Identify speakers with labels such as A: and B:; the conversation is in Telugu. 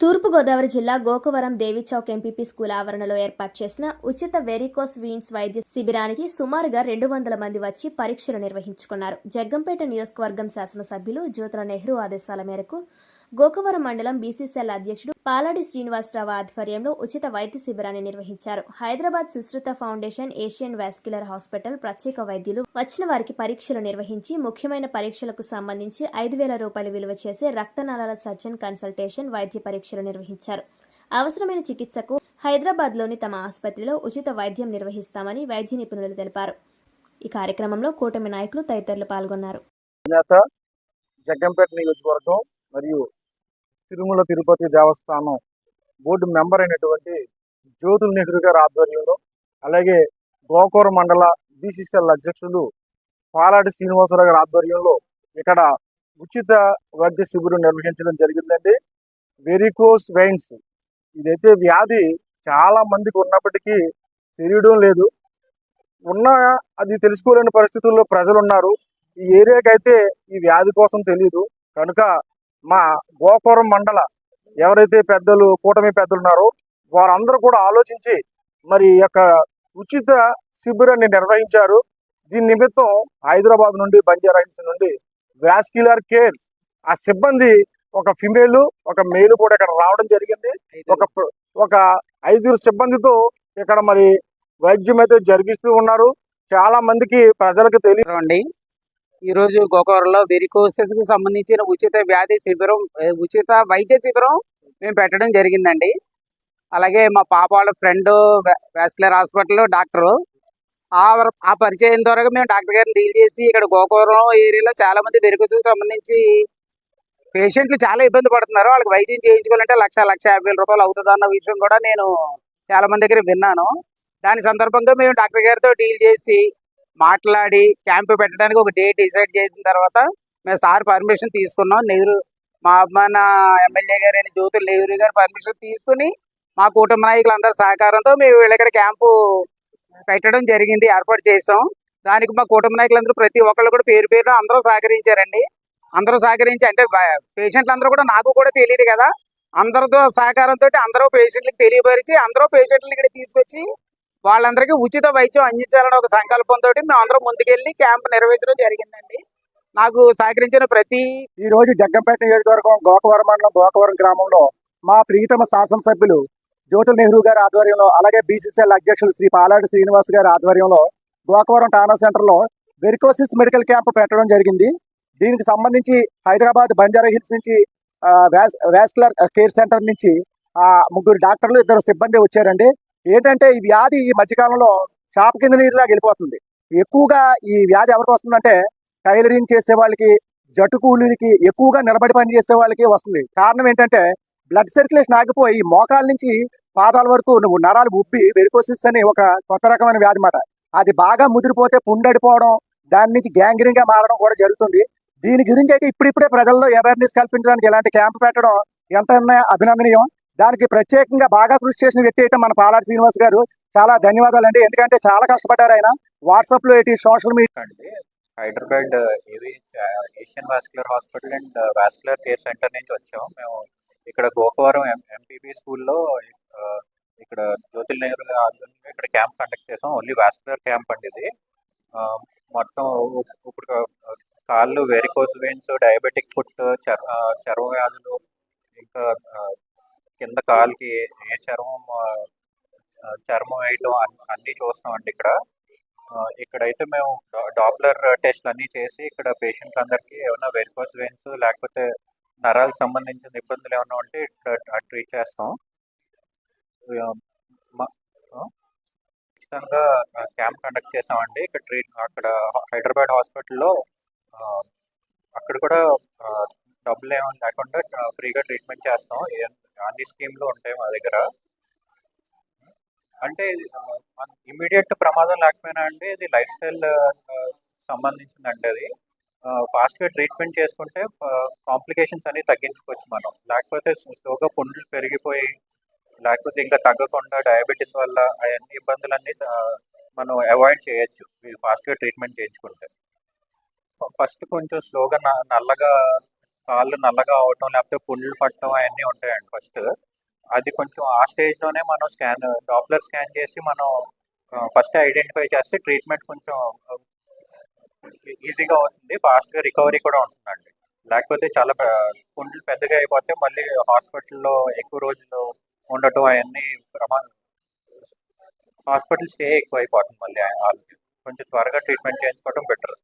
A: తూర్పుగోదావరి జిల్లా గోకవరం దేవిచౌక్ ఎంపీపీ స్కూల్ ఆవరణలో ఏర్పాటు చేసిన ఉచిత వెరికోస్ వీన్స్ వైద్య శిబిరానికి సుమారుగా రెండు వందల మంది వచ్చి పరీక్షలు నిర్వహించుకున్నారు. జగ్గంపేట నియోజకవర్గం శాసనసభ్యులు జ్యోతుల నెహ్రూ ఆదేశాల మేరకు గోకవరం మండలం బీసీసీఎల్ అధ్యక్షుడు పాలాడి శ్రీనివాసరావు ఆధ్వర్యంలో ఉచిత వైద్య శిబిరాన్ని నిర్వహించారు. Hyderabad Sushruta foundation Asian vascular hospital ప్రత్యేక వైద్యులు వచ్చిన వారికి పరీక్షలు నిర్వహించి ముఖ్యమైన పరీక్షలకు సంబంధించి ఐదు వేల రూపాయలు విలువ చేసే రక్తనాళాల సర్జన్ కన్సల్టేషన్ వైద్య పరీక్షలు నిర్వహించారు. అవసరమైన చికిత్సకు హైదరాబాద్లోని తమ ఆసుపత్రిలో ఉచిత వైద్యం నిర్వహిస్తామని వైద్య నిపుణులు తెలిపారు. ఈ కార్యక్రమంలో కూటమి నాయకులు తదితరులు పాల్గొన్నారు.
B: జగ్గంపేట నియోజకవర్గం మరియు తిరుమల తిరుపతి దేవస్థానం బోర్డు మెంబర్ అయినటువంటి జ్యోతుల్ నెహ్రూ గారి ఆధ్వర్యంలో అలాగే గోకూర మండల బీసీసీఎల్ అధ్యక్షులు పాలాడి శ్రీనివాసరావు గారి ఆధ్వర్యంలో ఇక్కడ ఉచిత వైద్య శిబిరం నిర్వహించడం జరిగిందండి. వెరికోస్ వెయిన్స్ ఇదైతే వ్యాధి చాలా మందికి ఉన్నప్పటికీ తెలియడం లేదు. ఉన్న అది తెలుసుకోలేని పరిస్థితుల్లో ప్రజలు ఉన్నారు ఈ ఏరియాకి అయితే ఈ వ్యాధి కోసం తెలియదు కనుక మా గోపురం మండల ఎవరైతే పెద్దలు కూటమి పెద్దలు ఉన్నారో వారందరూ కూడా ఆలోచించి మరి యొక్క ఉచిత శిబిరాన్ని నిర్వహించారు. దీని నిమిత్తం హైదరాబాద్ నుండి బంజారా నుండి వ్యాస్క్యులర్ కేర్ ఆ సిబ్బంది ఒక ఫిమేల్ ఒక మేలు కూడా ఇక్కడ రావడం జరిగింది. ఒక ఒక ఐదుగురు సిబ్బందితో ఇక్కడ మరి వైద్యం అయితే జరిగిస్తూ ఉన్నారు. చాలా మందికి ప్రజలకు
C: తెలియదు. ఈరోజు గోకవరంలో వెరికోసెస్కి సంబంధించిన ఉచిత వ్యాధి శిబిరం ఉచిత వైద్య శిబిరం మేము పెట్టడం జరిగిందండి. అలాగే మా పాప వాళ్ళ ఫ్రెండ్ వాస్కులర్ హాస్పిటల్ డాక్టర్. ఆ ఆ పరిచయం ద్వారా మేము డాక్టర్ గారిని డీల్ చేసి ఇక్కడ గోకవరం ఏరియాలో చాలా మంది వెరికోసెస్ సంబంధించి పేషెంట్లు చాలా ఇబ్బంది పడుతున్నారు. వాళ్ళకి వైద్యం చేయించుకోవాలంటే లక్ష లక్ష యాభై వేల రూపాయలు అవుతుంది అన్న విషయం కూడా నేను చాలా మంది దగ్గర విన్నాను. దాని సందర్భంగా మేము డాక్టర్ గారితో డీల్ చేసి మాట్లాడి క్యాంప్ పెట్టడానికి ఒక డేట్ డిసైడ్ చేసిన తర్వాత మేము సార్ పర్మిషన్ తీసుకున్నాం. నెహ్రూ మా మన ఎమ్మెల్యే గారు అయిన జ్యోతులు నెహ్రూ గారు పర్మిషన్ తీసుకుని మా కూటమి నాయకులందరి సహకారంతో మేము వీళ్ళ ఇక్కడ క్యాంపు పెట్టడం జరిగింది ఏర్పాటు చేసాం దానికి మా కూటమి నాయకులందరూ ప్రతి ఒక్కళ్ళు కూడా పేరు పేరు అందరూ సహకరించారండి. అందరూ సహకరించి అంటే పేషెంట్లు అందరూ కూడా నాకు కూడా తెలియదు కదా. అందరితో సహకారంతో అందరూ పేషెంట్లకు తెలియపరిచి అందరూ పేషెంట్లను ఇక్కడ తీసుకొచ్చి వాళ్ళందరికీ ఉచిత వైద్యం అందించాలని ఒక సంకల్పంతో మేము అందరం ముందుకెళ్ళి క్యాంప్ నిర్వహించడం జరిగిందండి. నాకు సహకరించిన ప్రతి
B: ఈ రోజు జగ్గంపేట నియోజకవర్గం గోకవరం మండలం గోకవరం గ్రామంలో మా ప్రియతమ శాసనసభ్యులు జ్యోతుల నెహ్రూ గారి ఆధ్వర్యంలో అలాగే బీసీసీఎల్ అధ్యక్షులు శ్రీ పాలాడి శ్రీనివాస్ గారి ఆధ్వర్యంలో గోకవరం టానా సెంటర్లో వెరికోసిస్ మెడికల్ క్యాంప్ పెట్టడం జరిగింది. దీనికి సంబంధించి హైదరాబాద్ బంజారా హిల్స్ నుంచి వ్యాస్కులర్ కేర్ సెంటర్ నుంచి ముగ్గురు డాక్టర్లు ఇద్దరు సిబ్బంది వచ్చారండి. ఏంటంటే ఈ వ్యాధి ఈ మధ్యకాలంలో షాప్ కింద నీరులాగా వెళ్ళిపోతుంది. ఎక్కువగా ఈ వ్యాధి ఎవరికి వస్తుందంటే టైలరింగ్ చేసే వాళ్ళకి జట్టు కూలీలకి ఎక్కువగా నిలబడి పని చేసే వాళ్ళకి వస్తుంది. కారణం ఏంటంటే బ్లడ్ సర్క్యులేషన్ ఆగిపోయి ఈ మోకాల నుంచి పాదాల వరకు నువ్వు నరాలు ఉబ్బి వెరికోసిస్ అని ఒక కొత్త రకమైన వ్యాధి మాట అది బాగా ముదిరిపోతే పుండడిపోవడం దాని నుంచి గ్యాంగ్రీన్గా మారడం కూడా జరుగుతుంది. దీని గురించి అయితే ఇప్పుడిప్పుడే ప్రజల్లో అవేర్నెస్ కల్పించడానికి ఇలాంటి క్యాంప్ పెట్టడం ఎంత అభినందనీయం. దానికి ప్రత్యేకంగా బాగా కృషి చేసిన వ్యక్తి అయితే మన పాలాడి శ్రీనివాస్ గారు. చాలా ధన్యవాదాలు అండి. ఎందుకంటే చాలా కష్టపడ్డారు ఆయన. వాట్సాప్లో ఏంటి? సోషల్ మీడియా
D: అండి హైదరాబాద్ ఏవి Asian vascular hospital and vascular care centre నుంచి వచ్చాం. మేము ఇక్కడ గోకవరం ఎంపీబీ స్కూల్లో ఇక్కడ జ్యోతిల్ నెహ్రూ ఆధ్వర్యంలో ఇక్కడ క్యాంప్ కండక్ట్ చేసాం. ఓన్లీ వాస్కులర్ క్యాంప్ అండి ఇది. మొత్తం ఇప్పుడు కాళ్ళు వెరికోస్ వెయిన్స్ డయాబెటిక్ ఫుట్ చర్ చర్మ వ్యాధులు ఇంకా కింద కాలుకి ఏ ఏ చర్మం చర్మం వేయటం అన్- అన్నీ చూస్తామండి ఇక్కడ. ఇక్కడైతే మేము డాప్లర్ టెస్ట్లు అన్నీ చేసి ఇక్కడ పేషెంట్లు అందరికీ ఏమైనా వెరికోస్ వెయిన్స్ లేకపోతే నరాలకు సంబంధించిన ఇబ్బందులు ఏమైనా ఉంటే ట్రీట్ చేస్తాం. ఖచ్చితంగా క్యాంప్ కండక్ట్ చేసామండి. ఇక్కడ ట్రీట్ అక్కడ హైదరాబాద్ హాస్పిటల్లో అక్కడ కూడా డబ్బులు ఏమైనా లేకుండా ఫ్రీగా ట్రీట్మెంట్ చేస్తాం. అన్ని స్కీమ్లు ఉంటాయి మా దగ్గర. అంటే ఇమీడియట్ ప్రమాదం లేకపోయినా అంటే ఇది లైఫ్ స్టైల్ సంబంధించిందండి అది. ఫాస్ట్గా ట్రీట్మెంట్ చేసుకుంటే కాంప్లికేషన్స్ అన్ని తగ్గించుకోవచ్చు మనం. లేకపోతే స్లోగా పుండ్లు పెరిగిపోయి లేకపోతే ఇంకా తగ్గకుండా డయాబెటీస్ వల్ల అవన్నీ ఇబ్బందులన్నీ మనం అవాయిడ్ చేయొచ్చు. ఫాస్ట్గా ట్రీట్మెంట్ చేయించుకుంటే. ఫస్ట్ కొంచెం స్లోగా నల్లగా కాళ్ళు నల్లగా అవటం లేకపోతే పుండ్లు పట్టడం అవన్నీ ఉంటాయండి ఫస్ట్ అది కొంచెం ఆ స్టేజ్లోనే మనం స్కాన్ డాప్లర్ స్కాన్ చేసి మనం ఫస్ట్ ఐడెంటిఫై చేస్తే ట్రీట్మెంట్ కొంచెం ఈజీగా అవుతుంది. ఫాస్ట్గా రికవరీ కూడా ఉంటుందండి. లేకపోతే చాలా పుండ్లు పెద్దగా అయిపోతే మళ్ళీ హాస్పిటల్లో ఎక్కువ రోజులు ఉండటం అవన్నీ ప్రమా హాస్పిటల్ స్టే ఎక్కువ అయిపోతుంది మళ్ళీ ఆ- కొంచెం త్వరగా ట్రీట్మెంట్ చేయించుకోవడం బెటర్